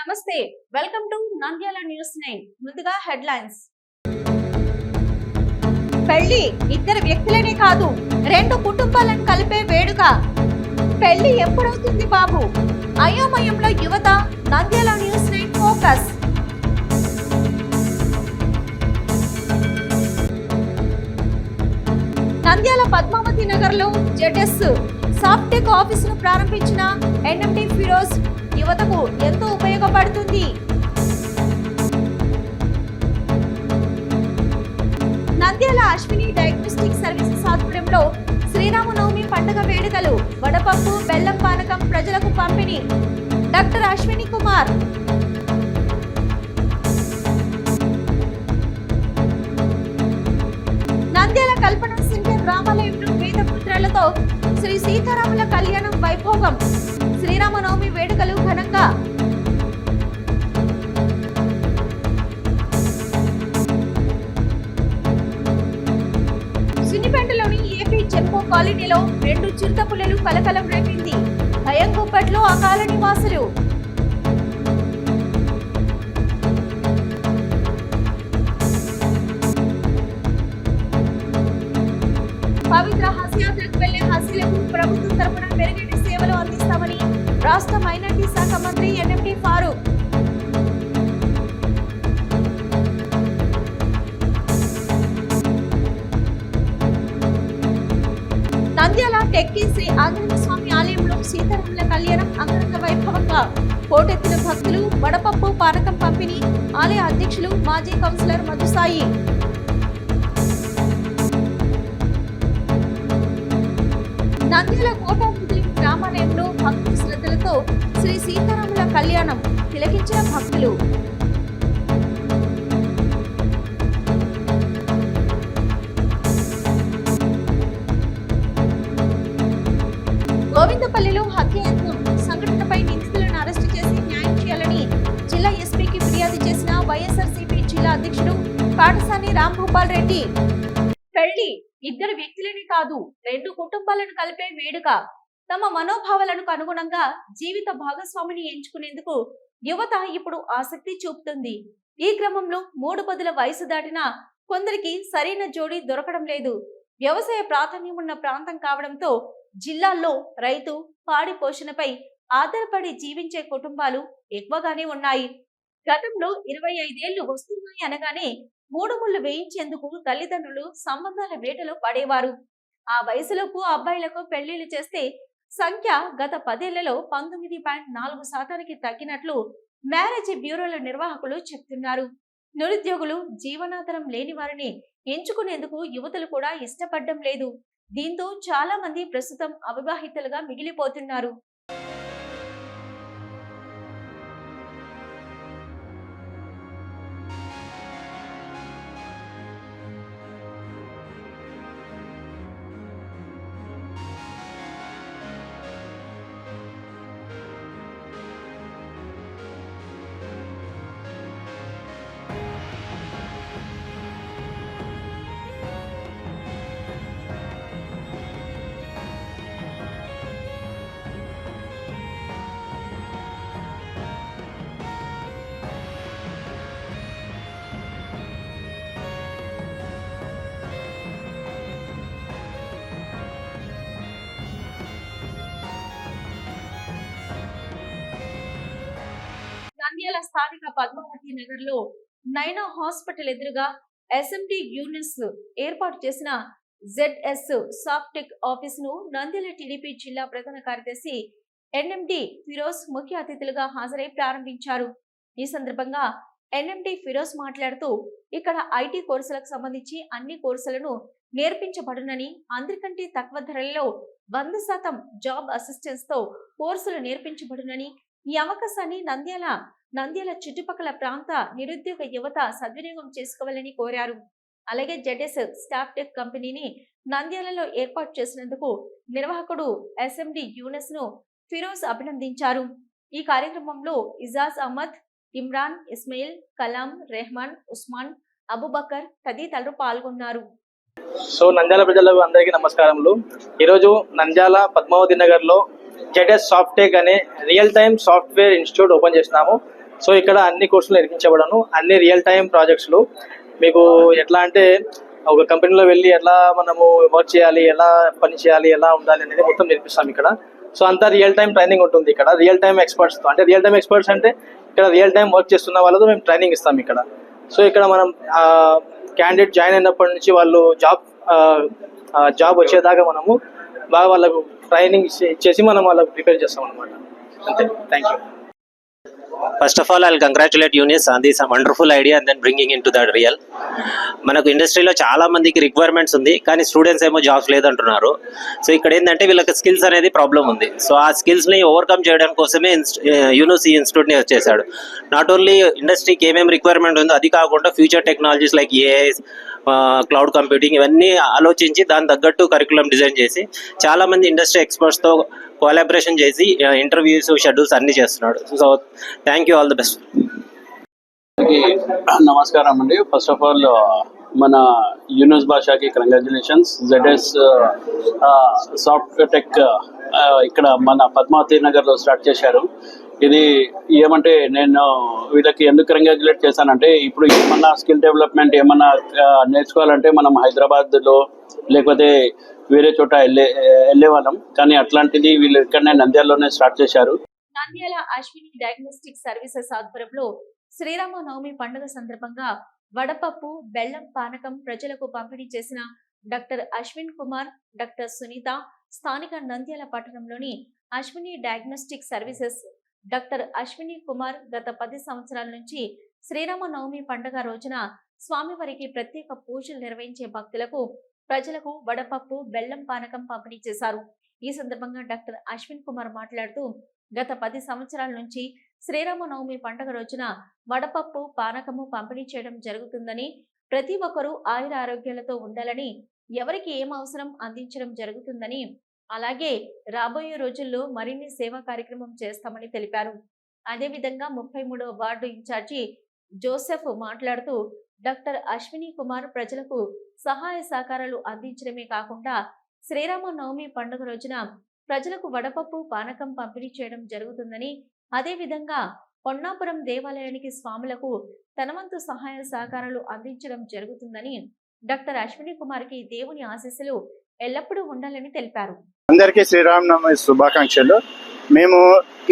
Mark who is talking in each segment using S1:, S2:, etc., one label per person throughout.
S1: నమస్తే welcome to Nandyal news nine. ముందుగా headlines. పెళ్ళి ఇద్దరు వ్యక్తులనే కాదు రెండు కుటుంబాలను కలిపే వేడుక. పెళ్ళి ఎప్పుడవుతుంది బాబు? అయోమయంలో యువత Nandyal news nine focus. Nandyal Padmavathi నగర్లో జెడ్ఎస్ సాఫ్టెక్ ఆఫీసును ప్రారంభించిన ఎన్ఎండి ఫిరోజ్ యువతకు ఎంతో ఉపయోగపడుతుంది. నంద్యాల అశ్విని డయాగ్నోస్టిక్ సర్వీసెస్ ఆధ్వర్యంలో శ్రీరామనవమి పండుగ వేడుకలు వడపప్పు బెల్లం పానకం ప్రజలకు పంపిణీ. డాక్టర్ అశ్విని కుమార్. నంద్యాల కల్పన సింగర్ రామాలయంలో పుత్రులతో శ్రీ సీతారాముల కళ్యాణం వైభోగం. శ్రీరామనవమి వేడుకలు ఘనంగా. సున్నిపేటలోని ఏపీ చెంపో కాలనీలో రెండు చిరుత పుల్లలు కలకలం రేపింది. భయం గుప్పట్లో ఆ కాలనీ పవిత్ర హస్యాత్రకు వెళ్ళే హాస్యులకు ప్రభుత్వం తరపున మెరుగైన సేవలు అందిస్తామని రాష్ట్ర మైనార్టీ శాఖ మంత్రి ఎన్ఎండి ఫారూక్. నంద్యాల టెక్కి శ్రీ ఆంజనేయ స్వామి ఆలయంలో సీతారాముల కళ్యాణం అంగరంగ వైభవంగా. పోటెత్తిన భక్తులు వడపప్పు పానకం పంపిణీ ఆలయ అధ్యక్షులు మాజీ కౌన్సిలర్ మధుసాయి. నంద్యాల కోట ముదిలి గ్రామాలయంలో భక్తి శ్రద్ధలతో శ్రీ సీతారాముల కళ్యాణం తిలకించిన భక్తులు. గోవిందపల్లిలో హత్యాయత్నం సంఘటనపై నిందితులను అరెస్టు చేసి న్యాయం చేయాలని జిల్లా ఎస్పీకి ఫిర్యాదు చేసిన వైఎస్ఆర్సీపీ జిల్లా అధ్యక్షుడు కాణసాని రామ్ గోపాల్ రెడ్డి. ఇద్దరు వ్యక్తులని కాదు రెండు కుటుంబాలను కలిపే వేడుక. తమ మనోభావాలకు అనుగుణంగా జీవిత భాగస్వామిని ఎంచుకునేందుకు యువత ఇప్పుడు ఆసక్తి చూపుతుంది. ఈ క్రమంలో మూడు పదుల వయసు దాటిన కొందరికి సరైన జోడీ దొరకడం లేదు. వ్యవసాయ ప్రాధాన్యం ఉన్న ప్రాంతం కావడంతో జిల్లాల్లో రైతు పాడి పోషణపై ఆధారపడి జీవించే కుటుంబాలు ఎక్కువగానే ఉన్నాయి. గతంలో ఇరవై ఐదేళ్ళు వస్తున్నాయి అనగానే మూడు ముళ్ళు వేయించేందుకు తల్లిదండ్రులు సంబంధాల వేటలో పడేవారు. ఆ వయసులోపు అబ్బాయిలకు పెళ్ళిళ్ళు చేస్తే సంఖ్య గత పదేళ్ళలో పంతొమ్మిది పాయింట్ నాలుగు శాతానికి తగ్గినట్లు మ్యారేజ్ బ్యూరోల నిర్వాహకులు చెప్తున్నారు. నిరుద్యోగులు జీవనాధారం లేని వారిని ఎంచుకునేందుకు యువతులు కూడా ఇష్టపడడం లేదు. దీంతో చాలా మంది ప్రస్తుతం అవివాహితులుగా మిగిలిపోతున్నారు. పద్మావతి నగర్లో నైనా హాస్పిటల్ ఎదురుగా ఎస్ఎండి యూనిస్ ఏర్పాటు చేసిన జెడ్ఎస్ సాఫ్టెక్ ఆఫీస్ను నంద్యాల టీడీపీ జిల్లా ప్రధాన కార్యదర్శి ఎన్ఎండి ఫిరోజ్ ముఖ్య అతిథులుగా హాజరై ప్రారంభించారు. ఈ సందర్భంగా ఎన్ఎండి ఫిరోజ్ మాట్లాడుతూ ఇక్కడ ఐటీ కోర్సులకు సంబంధించి అన్ని కోర్సులను నేర్పించబడునని అందరికంటే తక్కువ ధరలలో వంద శాతం జాబ్ అసిస్టెన్స్తో కోర్సులు నేర్పించబడునని ఈ అవకాశాన్ని నంద్యాల నంద్యాల చుట్టుపక్కల ప్రాంత నిరుద్యోగ యువత సద్వినియోగం చేసుకోవాలని కోరారు. అలాగే జెడ్ఎస్ స్టాఫ్ టెక్ కంపెనీని నంద్యాలలో ఏర్పాటు చేసినందుకు నిర్వాహకుడు ఎస్ఎండి యూనస్ను ఫిరోజ్ అభినందించారు. ఈ కార్యక్రమంలో ఇజాజ్ అహ్మద్ ఇమ్రాన్ ఇస్మాయిల్ కలాం రెహమాన్ ఉస్మాన్ అబుబకర్ తదితరులు పాల్గొన్నారు.
S2: సో నంద్యాల ప్రజలకు అందరికీ నమస్కారములు. ఈరోజు నంద్యాల పద్మావతి నగర్లో జెడ్ఎస్ సాఫ్ట్వేర్ అనే real time software institute open చేసినాము సో ఇక్కడ అన్ని కోర్సులు నేర్పించబడను అన్ని రియల్ టైం ప్రాజెక్ట్స్లు మీకు ఎట్లా అంటే ఒక కంపెనీలో వెళ్ళి ఎలా మనము వర్క్ చేయాలి ఎలా పని చేయాలి ఎలా ఉండాలి అనేది మొత్తం నేర్పిస్తాం ఇక్కడ. సో అంతా రియల్ టైం ట్రైనింగ్ ఉంటుంది ఇక్కడ. రియల్ టైం ఎక్స్పర్ట్స్తో అంటే రియల్ టైం ఎక్స్పర్ట్స్ అంటే ఇక్కడ రియల్ టైం వర్క్ చేస్తున్న వాళ్ళతో మేము ట్రైనింగ్ ఇస్తాం ఇక్కడ. సో ఇక్కడ మనం క్యాండిడేట్ జాయిన్ అయినప్పటి నుంచి వాళ్ళు జాబ్ జాబ్ వచ్చేదాకా మనము బాగా వాళ్ళకు ట్రైనింగ్ ఇచ్చేసి మనం వాళ్ళకు ప్రిపేర్ చేస్తాం అనమాట అంతే. Thank you
S3: first of all I congratulate Younis on this wonderful idea and then bringing in to that real మనకు ఇండస్ట్రీలో చాలా మందికి రిక్వైర్మెంట్స్ ఉంది కానీ స్టూడెంట్స్ ఏమో జాబ్స్ లేదంటున్నారు. సో ఇక్కడ ఏంటంటే వీళ్ళకి స్కిల్స్ అనేది ప్రాబ్లం ఉంది. సో ఆ స్కిల్స్ని ఓవర్కమ్ చేయడం కోసమే యూనిస్ ఈ ఇన్స్టిట్యూట్ని వచ్చేసాడు నాట్ ఓన్లీ ఇండస్ట్రీకి ఏమేమి రిక్వైర్మెంట్ ఉందో అది కాకుండా future technologies like AI cloud computing ఇవన్నీ ఆలోచించి దాని తగ్గట్టు కరికులం డిజైన్ చేసి చాలామంది ఇండస్ట్రీ ఎక్స్పర్ట్స్తో కోలాబరేషన్ చేసి ఇంటర్వ్యూస్ షెడ్యూల్స్ అన్ని చేస్తున్నాడు. So thank you all the
S4: best నమస్కారం అండి. ఫస్ట్ ఆఫ్ ఆల్ మన యూనిస్ భాషకి కంగ్రాచులేషన్స్ జెడ్ఎస్ సాఫ్ట్ టెక్ ఇక్కడ మన పద్మావతి నగర్లో స్టార్ట్ చేశారు. ఇది ఏమంటే నేను వీళ్ళకి ఎందుకు కంగ్రాచులేట్ చేశానంటే ఇప్పుడు ఏమన్నా స్కిల్ డెవలప్మెంట్ ఏమన్నా నేర్చుకోవాలంటే మనం హైదరాబాద్లో లేకపోతే వేరే చోట వెళ్ళే వెళ్ళే వాళ్ళం కానీ అట్లాంటిది వీళ్ళు ఇక్కడనే నంద్యాలలోనే స్టార్ట్ చేశారు.
S1: నంద్యాల అశ్విని డయాగ్నోస్టిక్ సర్వీసెస్ ఆధ్వర్యంలో శ్రీరామ నవమి పండుగ సందర్భంగా వడపప్పు బెల్లం పానకం ప్రజలకు పంపిణీ చేసిన డాక్టర్ అశ్విన్ కుమార్ డాక్టర్ సునీత స్థానిక నంద్యాల పట్టణంలోని Ashwini diagnostic services doctor Ashwini Kumar గత పది సంవత్సరాల నుంచి శ్రీరామ నవమి పండుగ రోజున స్వామివారికి ప్రత్యేక పూజలు నిర్వహించే భక్తులకు ప్రజలకు వడపప్పు బెల్లం పానకం పంపిణీ చేశారు. ఈ సందర్భంగా డాక్టర్ అశ్విన్ కుమార్ మాట్లాడుతూ గత పది సంవత్సరాల నుంచి శ్రీరామనవమి పండుగ రోజున వడపప్పు పానకము పంపిణీ చేయడం జరుగుతుందని ప్రతి ఒక్కరూ ఆయుర ఆరోగ్యాలతో ఉండాలని ఎవరికి ఏం అవసరం అందించడం జరుగుతుందని అలాగే రాబోయే రోజుల్లో మరిన్ని సేవా కార్యక్రమం చేస్తామని తెలిపారు. అదేవిధంగా ముప్పై మూడవ వార్డు ఇన్ఛార్జి జోసెఫ్ మాట్లాడుతూ డాక్టర్ అశ్విని కుమార్ ప్రజలకు సహాయ సహకారాలు అందించడమే కాకుండా శ్రీరామ నవమి పండుగ రోజున ప్రజలకు వడపప్పు పానకం పంపిణీ చేయడం జరుగుతుందని అదేవిధంగా పొన్నాపురం దేవాలయానికి స్వాములకు తనవంతు సహాయ సహకారాలు అందించడం జరుగుతుందని డాక్టర్ అశ్విని కుమార్కి దేవుని ఆశీస్సులు ఎల్లప్పుడూ ఉండాలని తెలిపారు.
S5: అందరికీ శ్రీరామనవమి శుభాకాంక్షలు. మేము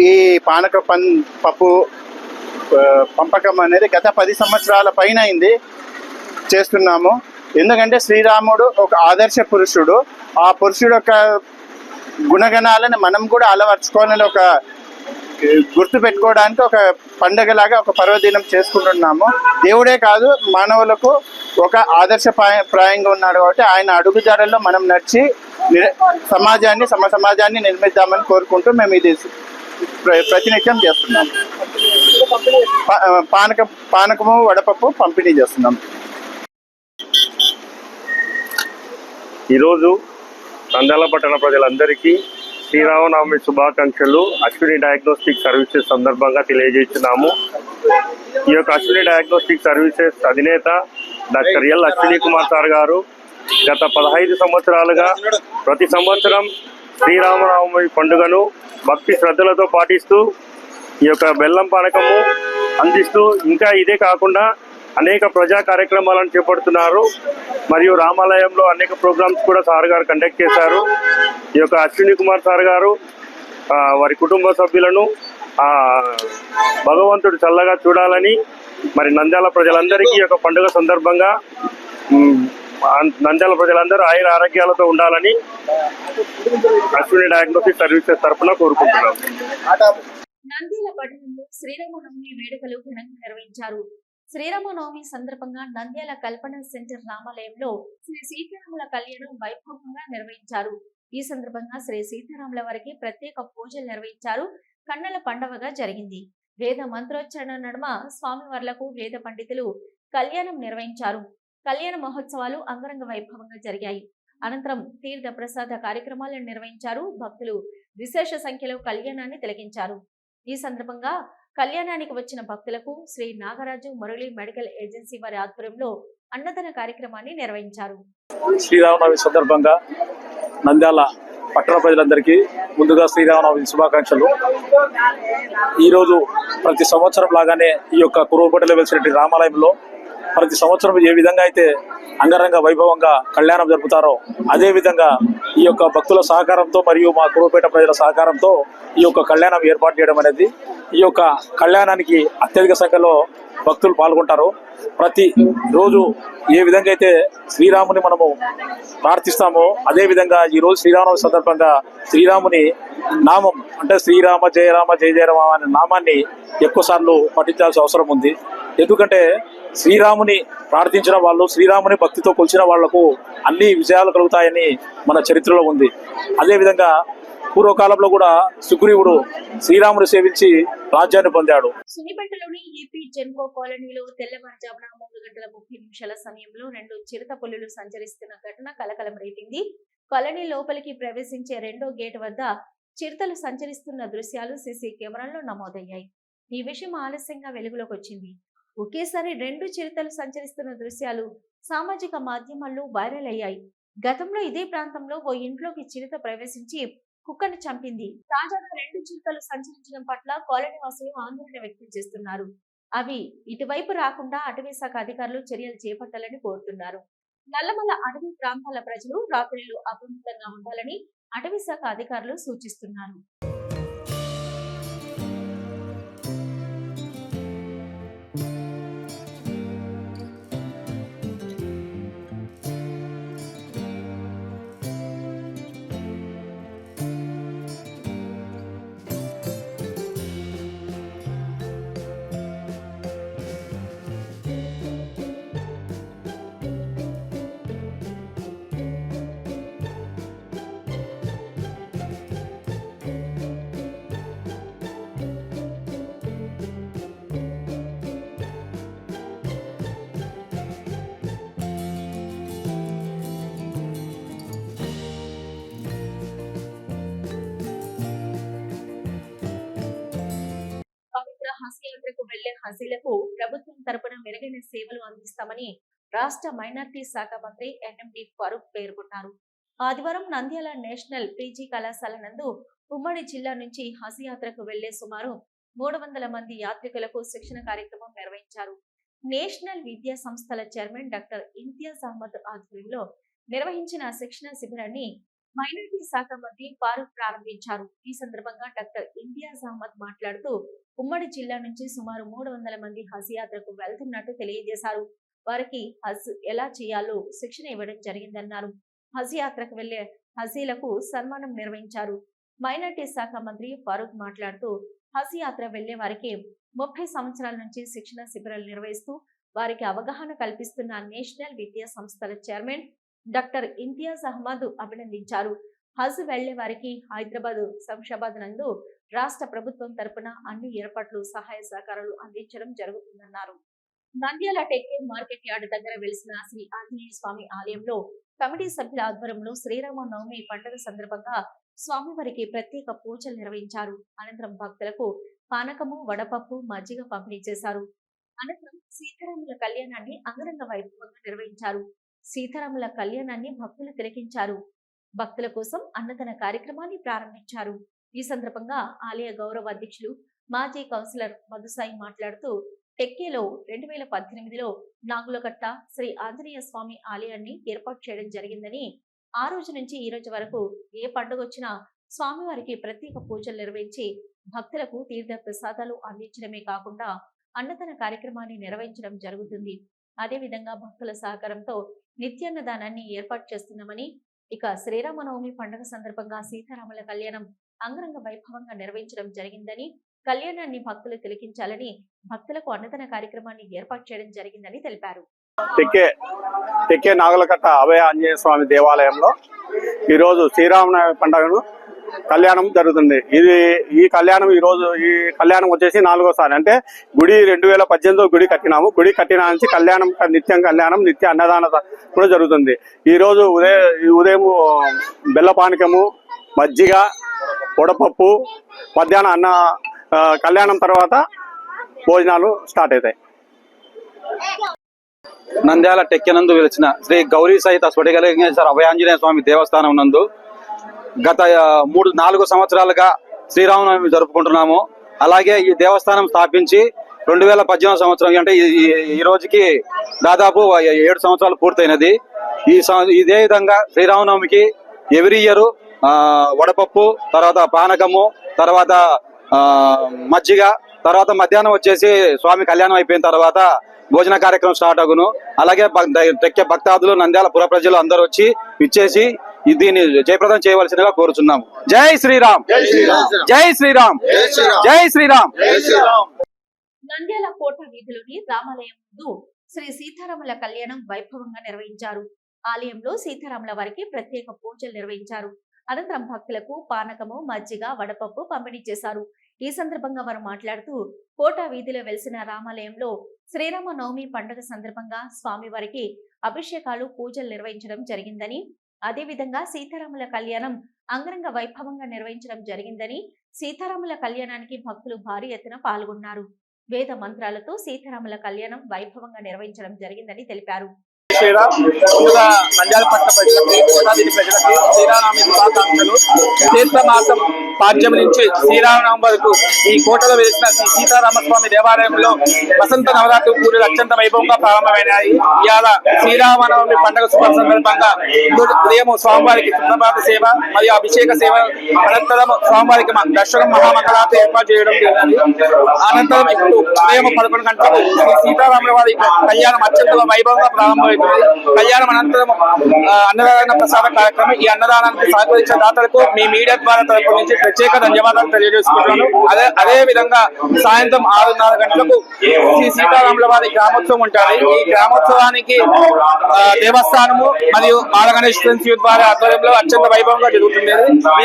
S5: ఈ పానక పన్ పప్పు పంపకం అనేది గత పది సంవత్సరాల పైన అయింది చేస్తున్నాము. ఎందుకంటే శ్రీరాముడు ఒక ఆదర్శ పురుషుడు. ఆ పురుషుడు యొక్క గుణగణాలను మనం కూడా అలవర్చుకోవాలని ఒక గుర్తు పెట్టుకోవడానికి ఒక పండగలాగా ఒక పర్వదినం చేసుకుంటున్నాము. దేవుడే కాదు మానవులకు ఒక ఆదర్శ ప్రాయంగా ఉన్నాడు కాబట్టి ఆయన అడుగుజాడల్లో మనం నడిచి సమాజాన్ని సమ సమాజాన్ని నిర్మిద్దామని కోరుకుంటూ మేము ఇది ప్రతినిత్యం చేస్తున్నాము పానక పానకము వడపప్పు పంపిణీ చేస్తున్నాం.
S6: ఈరోజు నంద్యాల పట్టణ ప్రజలందరికీ శ్రీరామనవమి శుభాకాంక్షలు. అశ్విని డయాగ్నోస్టిక్ సర్వీసెస్ సందర్భంగా తెలియజేస్తున్నాము. ఈ యొక్క అశ్విని డయాగ్నోస్టిక్ సర్వీసెస్ అధినేత doctor L Ashwini Kumar sir గారు గత పదహైదు సంవత్సరాలుగా ప్రతి సంవత్సరం శ్రీరామనవమి పండుగను భక్తి శ్రద్ధలతో పాటిస్తూ ఈ యొక్క బెల్లం పానకము అందిస్తూ ఇంకా ఇదే కాకుండా అనేక ప్రజా కార్యక్రమాలను చేపడుతున్నారు. మరియు రామాలయంలో అనేక ప్రోగ్రామ్స్ కూడా సార్ గారు కండక్ట్ చేశారు. ఈ యొక్క అశ్విని కుమార్ సార్ గారు వారి కుటుంబ సభ్యులను భగవంతుడు చల్లగా చూడాలని మరి నంద్యాల ప్రజలందరికీ ఈ యొక్క పండుగ సందర్భంగా నంద్యాల ప్రజలందరూ ఆయుర ఆరోగ్యాలతో ఉండాలని అశ్విని డయాగ్నోస్టిక్ సర్వీసెస్ తరఫున కోరుకుంటున్నాం.
S1: నంద్యాల పట్టణంలో శ్రీరామనవమి వేడుకలు ఘనంగా నిర్వహించారు. శ్రీరామనవమి సందర్భంగా నంద్యాల కల్పన సెంటర్ రామాలయంలో శ్రీ సీతారాముల కళ్యాణం వైభవంగా నిర్వహించారు. ఈ సందర్భంగా శ్రీ సీతారాముల వారికి ప్రత్యేక పూజలు నిర్వహించారు. కన్నుల పండవగా జరిగింది. వేద మంత్రోచ్చారణ నడుమ స్వామివార్లకు వేద పండితులు కళ్యాణం నిర్వహించారు. కళ్యాణ మహోత్సవాలు అంగరంగ వైభవంగా జరిగాయి. అనంతరం తీర్థ ప్రసాద కార్యక్రమాలను నిర్వహించారు. భక్తులు విశేష సంఖ్యలో కళ్యాణాన్ని తిలకించారు. ఈ సందర్భంగా కళ్యాణానికి వచ్చిన భక్తులకు శ్రీ నాగరాజు మురళి మెడికల్ ఏజెన్సీ వారి ఆధ్వర్యంలో అన్నదాన కార్యక్రమాన్ని నిర్వహించారు.
S7: శ్రీరామనవమి సందర్భంగా నంద్యాల
S8: పట్టణ ప్రజలందరికీ ముందుగా శ్రీరామనవమి శుభాకాంక్షలు. ఈరోజు ప్రతి సంవత్సరం లాగానే ఈ యొక్క కురువపేటలో వెలిసినటువంటి రామాలయంలో ప్రతి సంవత్సరం ఏ విధంగా అయితే అంగరంగ వైభవంగా కళ్యాణం జరుపుతారో అదే విధంగా ఈ యొక్క భక్తుల సహకారంతో మరియు మా కురుపేట ప్రజల సహకారంతో ఈ యొక్క కళ్యాణం ఏర్పాటు చేయడం అనేది ఈ యొక్క కళ్యాణానికి అత్యధిక సంఖ్యలో భక్తులు పాల్గొంటారు. ప్రతి రోజు ఏ విధంగా అయితే శ్రీరాముని మనము ప్రార్థిస్తామో అదే విధంగా ఈ రోజు శ్రీరామనవమి సందర్భంగా శ్రీరాముని నామం అంటే శ్రీరామ జయరామ జయ జయరామ అనే నామాన్ని ఎక్కువసార్లు పఠించాల్సిన అవసరం ఉంది. ఎందుకంటే శ్రీరాముని ప్రార్థించిన వాళ్ళు శ్రీరాముని భక్తితో కొలిచిన వాళ్ళకు అన్ని విజయాలు కలుగుతాయని మన చరిత్రలో ఉంది. అదేవిధంగా పూర్వకాలంలో కూడా సుగ్రీవుడు శ్రీరాముని సేవించి రాజ్యాన్ని పొందాడు.
S1: సున్నిపేటలోని ఏపీ జెన్కో కాలనీలో తెల్లవారుజామున మూడు గంటల ముప్పై నిమిషాల సమయంలో రెండు చిరుత పులులు సంచరిస్తున్న ఘటన కలకలం రేపింది కాలనీ లోపలికి ప్రవేశించే రెండో గేట్ వద్ద చిరుతలు సంచరిస్తున్న దృశ్యాలు సీసీ కెమెరాల్లో నమోదయ్యాయి. ఈ విషయం ఆలస్యంగా వెలుగులోకి వచ్చింది. ఒకేసారి రెండు చిరుతలు సంచరిస్తున్న దృశ్యాలు సామాజిక మాధ్యమాల్లో వైరల్ అయ్యాయి. గతంలో ఇదే ప్రాంతంలో ఓ ఇంట్లోకి చిరుత ప్రవేశించి కుక్కను చంపింది. తాజాగా రెండు చిరుతలు సంచరించడం పట్ల కాలనీ వాసులు ఆందోళన వ్యక్తం చేస్తున్నారు. అవి ఇటువైపు రాకుండా అటవీ శాఖ అధికారులు చర్యలు చేపట్టాలని కోరుతున్నారు. నల్లమల అటవీ ప్రాంతాల ప్రజలు రాత్రిళ్ళు అప్రమత్తంగా ఉండాలని అటవీ శాఖ అధికారులు సూచిస్తున్నారు. తరపున మెరుగైన సేవలు అందిస్తామని రాష్ట్ర మైనార్టీ శాఖ మంత్రి ఎన్ఎండి ఫరూక్ పేర్కొన్నారు. ఆదివారం నంద్యాల నేషనల్ పీజీ కళాశాల నందు ఉమ్మడి జిల్లా నుంచి హజ్ యాత్రకు వెళ్ళే సుమారు మూడు వందల మంది యాత్రికులకు శిక్షణ కార్యక్రమం నిర్వహించారు. నేషనల్ విద్యా సంస్థల చైర్మన్ డాక్టర్ ఇంతియాజ్ అహ్మద్ ఆధ్వర్యంలో నిర్వహించిన శిక్షణ శిబిరాన్ని మైనార్టీ శాఖ మంత్రి ఫారూక్ ప్రారంభించారు. ఈ సందర్భంగా డాక్టర్ ఇంతియాజ్ అహ్మద్ మాట్లాడుతూ ఉమ్మడి జిల్లా నుంచి సుమారు మూడు వందల మంది హజ్ యాత్రకు వెళ్తున్నట్టు తెలియజేశారు. వారికి హజ్ ఎలా చేయాలో శిక్షణ ఇవ్వడం జరిగిందన్నారు. హజ్ యాత్రకు వెళ్ళే హజీలకు సన్మానం నిర్వహించారు. మైనార్టీ శాఖ మంత్రి ఫారూక్ మాట్లాడుతూ హజ్ యాత్ర వెళ్ళే వారికి ముప్పై సంవత్సరాల నుంచి శిక్షణ శిబిరాలు నిర్వహిస్తూ వారికి అవగాహన కల్పిస్తున్న నేషనల్ విద్యా సంస్థల చైర్మన్ డాక్టర్ ఇంతియాజ్ అహ్మద్ అభినందించారు. హజ్ వెళ్ళే వారికి హైదరాబాద్ శంషాబాద్ నందు రాష్ట్ర ప్రభుత్వం తరపున అన్ని ఏర్పాట్లు సహాయ సహకారాలు అందించడం జరుగుతుందన్నారు. నంద్యాల టెక్కే మార్కెట్ యార్డ్ దగ్గర వెలిసిన శ్రీ ఆంజనేయ స్వామి ఆలయంలో కమిటీ సభ్యుల ఆధ్వర్యంలో శ్రీరామ నవమి పండుగ సందర్భంగా స్వామివారికి ప్రత్యేక పూజలు నిర్వహించారు. అనంతరం భక్తులకు పానకము వడపప్పు మజ్జిగ పంపిణీ చేశారు. అనంతరం సీతారాముల కళ్యాణాన్ని అంగరంగ వైభవంగా నిర్వహించారు. సీతారాముల కళ్యాణాన్ని భక్తులు తిలకించారు. భక్తుల కోసం అన్నదాన కార్యక్రమాన్ని ప్రారంభించారు. ఈ సందర్భంగా ఆలయ గౌరవ అధ్యక్షులు మాజీ కౌన్సిలర్ మధుసాయి మాట్లాడుతూ టెక్కేలో రెండు వేల పద్దెనిమిదిలో నాగులకట్ట శ్రీ ఆంజనేయ స్వామి ఆలయాన్ని ఏర్పాటు చేయడం జరిగిందని ఆ రోజు నుంచి ఈ రోజు వరకు ఏ పండుగ వచ్చినా స్వామివారికి ప్రత్యేక పూజలు నిర్వహించి భక్తులకు తీర్థ ప్రసాదాలు అందించడమే కాకుండా అన్నదాన కార్యక్రమాన్ని నిర్వహించడం జరుగుతుంది. అదేవిధంగా భక్తుల సహకారంతో నిత్యాన్నదానాన్ని ఏర్పాటు చేస్తున్నామని ఇక శ్రీరామనవమి పండుగ సందర్భంగా సీతారాముల కళ్యాణం అంగరంగ వైభవంగా నిర్వహించడం జరిగిందని కళ్యాణాన్ని భక్తులు తిలకించాలని భక్తులకు అన్నదాన కార్యక్రమాన్ని ఏర్పాటు చేయడం జరిగిందని తెలిపారు.
S7: తెక్కే తెక్కే నాగలకట్ట అభయ ఆంజనేయ స్వామి దేవాలయంలో ఈరోజు శ్రీరామనవమి పండుగను కళ్యాణం జరుగుతుంది. ఇది ఈ కళ్యాణం ఈ రోజు ఈ కళ్యాణం వచ్చేసి నాలుగోసారి. అంటే గుడి రెండు వేల పద్దెనిమిదిలో గుడి కట్టినాము. గుడి కట్టిన నుంచి కళ్యాణం నిత్యం కళ్యాణం నిత్య అన్నదాన కూడా జరుగుతుంది. ఈ రోజు ఉదయం ఈ ఉదయం బెల్లపానకము మజ్జిగ వడపప్పు మధ్యాహ్నం అన్న కళ్యాణం తర్వాత భోజనాలు స్టార్ట్ అవుతాయి.
S9: నంద్యాల టెక్కెనందు వెలిచిన శ్రీ గౌరీ సహిత స్ఫటికలింగేశ్వర అభయాంజనేయ స్వామి దేవస్థానం నందు గత మూడు నాలుగు సంవత్సరాలుగా శ్రీరామనవమి జరుపుకుంటున్నాము. అలాగే ఈ దేవస్థానం స్థాపించి రెండు వేల పద్దెనిమిది సంవత్సరం అంటే ఈ- ఈ- రోజుకి దాదాపు ఏడు సంవత్సరాలు పూర్తయినది. ఈ ఇదే విధంగా శ్రీరామనవమికి ఎవ్రీ ఇయర్ వడపప్పు తర్వాత పానకము తర్వాత మజ్జిగ తర్వాత మధ్యాహ్నం వచ్చేసి స్వామి కళ్యాణం అయిపోయిన తర్వాత భోజన కార్యక్రమం స్టార్ట్ అగును. అలాగే తెక్కే భక్తాదులు నంద్యాల పుర ప్రజలు అందరూ వచ్చి ఇచ్చేసి దీన్ని జయప్రదం చేయవలసిందిగా కోరుచున్నాము. జై శ్రీరామ్. జై శ్రీరామ్. జై శ్రీరామ్.
S1: నంద్యాల కోట వీధిలోని రామాలయం ముందు శ్రీ సీతారాముల కళ్యాణం వైభవంగా నిర్వహించారు. ఆలయంలో సీతారాముల వారికి ప్రత్యేక పూజలు నిర్వహించారు. అనంతరం భక్తులకు పానకము మజ్జిగ వడపప్పు పంపిణీ చేశారు. ఈ సందర్భంగా వారు మాట్లాడుతూ కోట వీధిలో వెలిసిన రామాలయంలో శ్రీరామ నవమి పండుగ సందర్భంగా స్వామివారికి అభిషేకాలు పూజలు నిర్వహించడం జరిగిందని అదేవిధంగా సీతారాముల కళ్యాణం అంగరంగ వైభవంగా నిర్వహించడం జరిగిందని సీతారాముల కళ్యాణానికి భక్తులు భారీ ఎత్తున పాల్గొన్నారు. వేద మంత్రాలతో సీతారాముల కళ్యాణం వైభవంగా నిర్వహించడం జరిగిందని తెలిపారు.
S7: శ్రీరామ్ ముందుగా నంద్యాల పట్ల ప్రజలకి కోటాదిరి ప్రజలకి శ్రీరామనవమి శుభాకాంక్షలు. తీర్థమాసం పాఠ్యం నుంచి శ్రీరామనవమి వరకు ఈ కోటలో వెలిసిన శ్రీ సీతారామస్వామి దేవాలయంలో వసంత నవరాత్రి పూజలు అత్యంత వైభవంగా ప్రారంభమైనాయి. ఇవాళ శ్రీరామనవమి పండుగ శుభ సందర్భంగా ఉదయం- స్వామివారికి సుప్రభాత సేవ మరియు అభిషేక సేవ అనంతరం స్వామివారికి దర్శనం మహామంగళాత ఏర్పాటు చేయడం జరిగింది. అనంతరం ఇప్పుడు ఉదయం పదకొండు గంటలకు శ్రీ సీతారాముల వారి కళ్యాణం అత్యంత వైభవంగా ప్రారంభమైంది కళ్యాణం అనంతరం అన్నదాన ప్రసాద కార్యక్రమం ఈ అన్నదానానికి సహకరించిన దాతలకు మీ మీడియా ద్వారా తరపు నుంచి ప్రత్యేక ధన్యవాదాలు తెలియజేసుకుంటున్నాను. అదే అదే విధంగా సాయంత్రం ఆరున్నర గంటలకు శ్రీ సీతారాముల వారి గ్రామోత్సవం ఉంటుంది. ఈ గ్రామోత్సవానికి దేవస్థానము మరియు బాలగణేశ్వర యూత్ వారి ఆధ్వర్యంలో అత్యంత వైభవంగా జరుగుతుంది.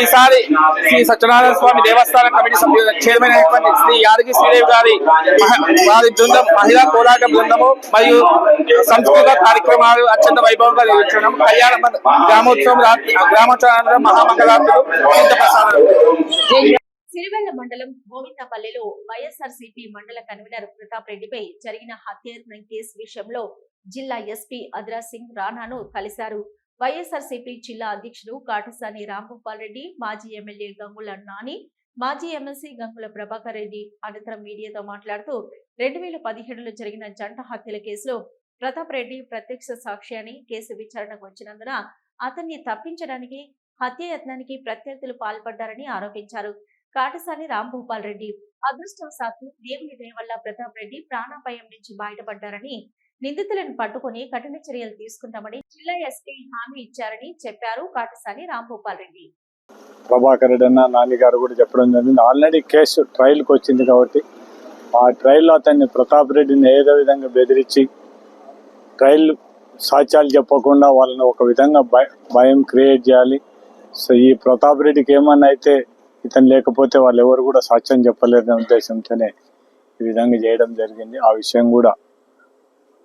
S7: ఈసారి శ్రీ సత్యనారాయణ స్వామి దేవస్థాన కమిటీ సభ్యులు చైర్మన్ అయినటువంటి శ్రీ యాదగిరి శ్రీదేవి గారి వారి బృందం మహిళా పోరాట బృందము మరియు సంస్కృత కార్యక్రమాలు అత్యంత వైభవంగా నిర్వహించడం కళ్యాణ గ్రామోత్సవం రాత్రి గ్రామోత్సవం మహామంగళార్తులు
S1: సిరివెల్ల మండలం గోవిందపల్లిలో వైఎస్ఆర్సీపీ మండల కన్వీనర్ ప్రతాప్ రెడ్డిపై జరిగిన హత్యాయత్నం కేసు విషయంలో జిల్లా ఎస్పీ అద్రా సింగ్ రాణాను కలిశారు. వైఎస్ఆర్సీపీ జిల్లా అధ్యక్షుడు కాటసాని రాంగోపాల్ రెడ్డి మాజీ ఎమ్మెల్యే గంగుల నాని మాజీ ఎమ్మెల్సీ గంగుల ప్రభాకర్ రెడ్డి అనంతరం మీడియాతో మాట్లాడుతూ రెండు వేల పదిహేడులో జరిగిన జంట హత్యల కేసులో ప్రతాప్ రెడ్డి ప్రత్యక్ష సాక్షి అని కేసు విచారణకు వచ్చినందున అతన్ని తప్పించడానికి హత్యయత్నానికి ప్రత్యర్థులు పాల్పడ్డారని ఆరోపించారు. కాటసాని రాంభూపాల్ రెడ్డి అదృష్టవశాత్తు దేవుని దయ వల్ల ప్రతాప్ రెడ్డి ప్రాణాపాయం నుంచి బయటపడ్డారని నిందితులను పట్టుకుని కఠిన చర్యలు తీసుకుంటామని జిల్లా ఎస్పీ హామీ ఇచ్చారని చెప్పారు కాటసాని రాంభూపాల్ రెడ్డి.
S10: ప్రభాకర్ రెడ్డి అన్న నాన్నగారు గారు కూడా చెప్పడం జరిగింది. ఆల్రెడీ కేసు ట్రయల్కి వచ్చింది కాబట్టి ఆ ట్రయల్లో అతన్ని ప్రతాప్ రెడ్డిని ఏదో విధంగా బెదిరించి ట్రయల్ సాక్ష్యాలు చెప్పకుండా వాళ్ళని ఒక విధంగా భయ భయం క్రియేట్ చేయాలి. సో ఈ ప్రతాప్ రెడ్డికి ఏమన్నా అయితే ఇతను లేకపోతే వాళ్ళు ఎవరు కూడా సాక్ష్యం చెప్పలేదనే ఉద్దేశంతోనే ఈ విధంగా చేయడం జరిగింది. ఆ విషయం కూడా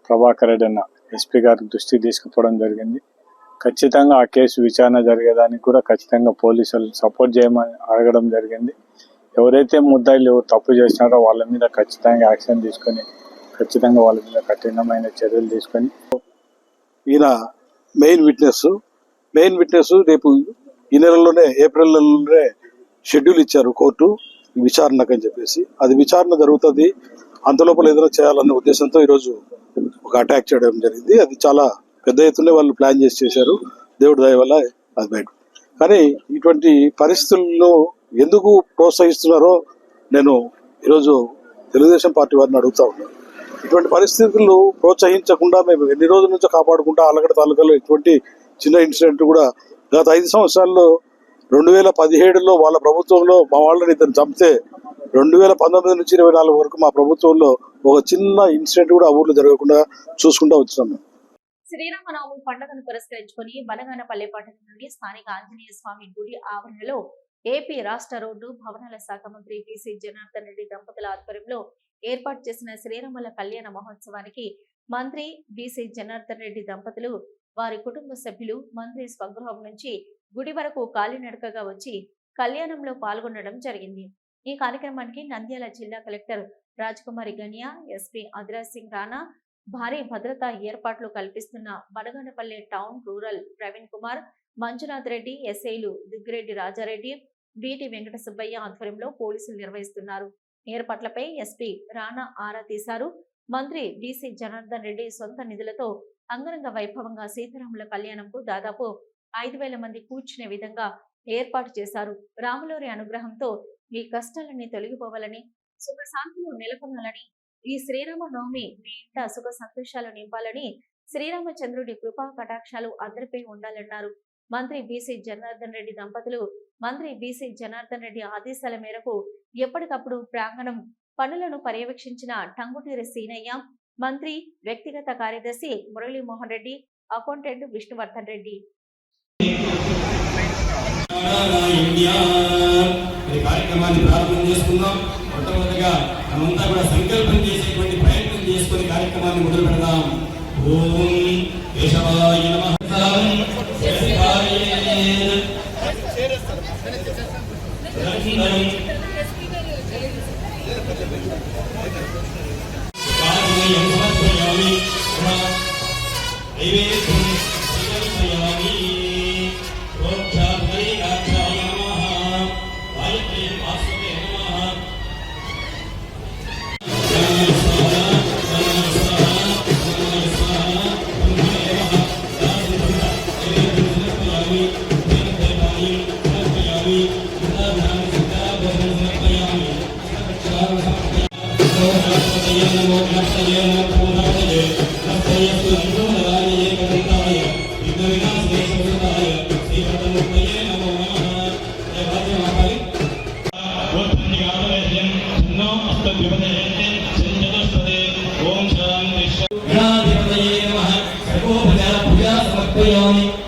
S10: ప్రభాకర్ రెడ్డి అన్న ఎస్పీ గారి దృష్టికి తీసుకుపోవడం జరిగింది. ఖచ్చితంగా ఆ కేసు విచారణ జరిగేదానికి కూడా ఖచ్చితంగా పోలీసులు సపోర్ట్ చేయమని అడగడం జరిగింది. ఎవరైతే ముద్దాయిలు తప్పు చేసినారో వాళ్ళ మీద ఖచ్చితంగా యాక్షన్ తీసుకొని ఖచ్చితంగా వాళ్ళ మీద కఠినమైన చర్యలు తీసుకొని
S11: ఈయన మెయిన్ విట్నెస్ మెయిన్ విట్నెస్ రేపు ఈ నెలలోనే ఏప్రిల్ నెలలోనే షెడ్యూల్ ఇచ్చారు కోర్టు విచారణకు అని చెప్పేసి. అది విచారణ జరుగుతుంది. అంతలోపల ఏదైనా చేయాలన్న ఉద్దేశంతో ఈరోజు ఒక అటాక్ చేయడం జరిగింది. అది చాలా పెద్ద ఎత్తున వాళ్ళు ప్లాన్ చేసి చేశారు. దేవుడి దయ వల్ల అది బయట కానీ ఇటువంటి పరిస్థితులను ఎందుకు ప్రోత్సహిస్తున్నారో నేను ఈరోజు తెలుగుదేశం పార్టీ వారిని అడుగుతా ఉన్నాను ఇటువంటి పరిస్థితులు ప్రోత్సహించకుండా మేము ఎన్ని రోజుల నుంచో కాపాడుకుంటా ఆలగడ తాలూకాలో ఇటువంటి చిన్న ఇన్సిడెంట్ కూడా గత ఐదు సంవత్సరాల్లో రెండు వేల పదిహేడులో వాళ్ళ ప్రభుత్వంలో మా వాళ్ళని ఇద్దరు చంపితే రెండు వేల పంతొమ్మిది నుంచి ఇరవై నాలుగు వరకు మా ప్రభుత్వంలో ఒక చిన్న ఇన్సిడెంట్ కూడా ఆ ఊర్లో జరగకుండా చూసుకుంటూ వచ్చినాం మేము.
S1: శ్రీరామనవమి పండుగను పురస్కరించుకుని బనగానపల్లి పల్లెపాట నుండి స్థానిక ఆంజనేయ స్వామి గుడి ఆవరణలో ఏపీ రాష్ట్ర రోడ్డు భవనాల శాఖ మంత్రి బీసీ జనార్దన్ రెడ్డి దంపతుల ఆధ్వర్యంలో ఏర్పాటు చేసిన శ్రీరాముల కళ్యాణ మహోత్సవానికి మంత్రి బీసీ జనార్దన్ రెడ్డి దంపతులు వారి కుటుంబ సభ్యులు మంత్రి స్వగృహం నుంచి గుడి వరకు కాలినడకగా వచ్చి కళ్యాణంలో పాల్గొనడం జరిగింది. ఈ కార్యక్రమానికి నంద్యాల జిల్లా కలెక్టర్ రాజ్కుమారి గనియా ఎస్పీ అదిరాజ్ సింగ్ రాణా భారీ భద్రతా ఏర్పాట్లు కల్పిస్తున్న బనగండపల్లి టౌన్ రూరల్ ప్రవీణ్ కుమార్ మంజునాథ్ రెడ్డి ఎస్ఐలు దిగ్గిరెడ్డి రాజారెడ్డి బీటి వెంకట సుబ్బయ్య ఆధ్వర్యంలో పోలీసులు నిర్వహిస్తున్నారు. ఏర్పాట్లపై ఎస్పీ రాణా ఆరా తీశారు. మంత్రి బీసీ జనార్దన్ రెడ్డి సొంత నిధులతో అంగరంగ వైభవంగా సీతారాముల కళ్యాణంకు దాదాపు ఐదు వేల మంది కూర్చునే విధంగా ఏర్పాటు చేశారు. రాములోరి అనుగ్రహంతో మీ కష్టాలన్నీ తొలగిపోవాలని సుఖశాంతులు నెలకొనాలని ఈ శ్రీరామ నవమి మీ ఇంట సుఖ సంతోషాలు నింపాలని శ్రీరామచంద్రుడి కృపా కటాక్షాలు అందరిపై ఉండాలన్నారు. మంత్రి బీసీ జనార్దన్ రెడ్డి దంపతులు మంత్రి బీసీ జనార్దన్ రెడ్డి ఆదేశాల మేరకు ఎప్పటికప్పుడు ప్రాంగణం పనులను పర్యవేక్షించిన టంగుటూరి సీనయ్య మంత్రి వ్యక్తిగత కార్యదర్శి మురళీమోహన్ రెడ్డి అకౌంటెంట్ విష్ణువర్ధన్ రెడ్డి.
S12: కార్యక్రమాన్ని ప్రారంభం చేసుకుందాం. మొట్టమొదటిగా మనమంతా కూడా సంకల్పం చేసేటువంటి ప్రయత్నం చేసుకుని కార్యక్రమాన్ని మొదలు పెడదాం ఓం Amen. పూజా సమర్పయామి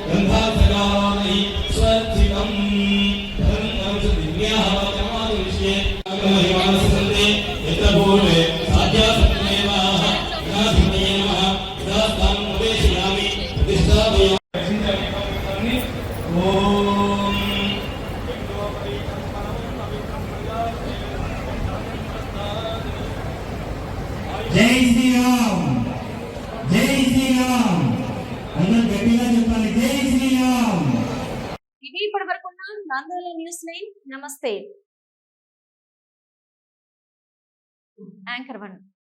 S1: యాంకర్ వన్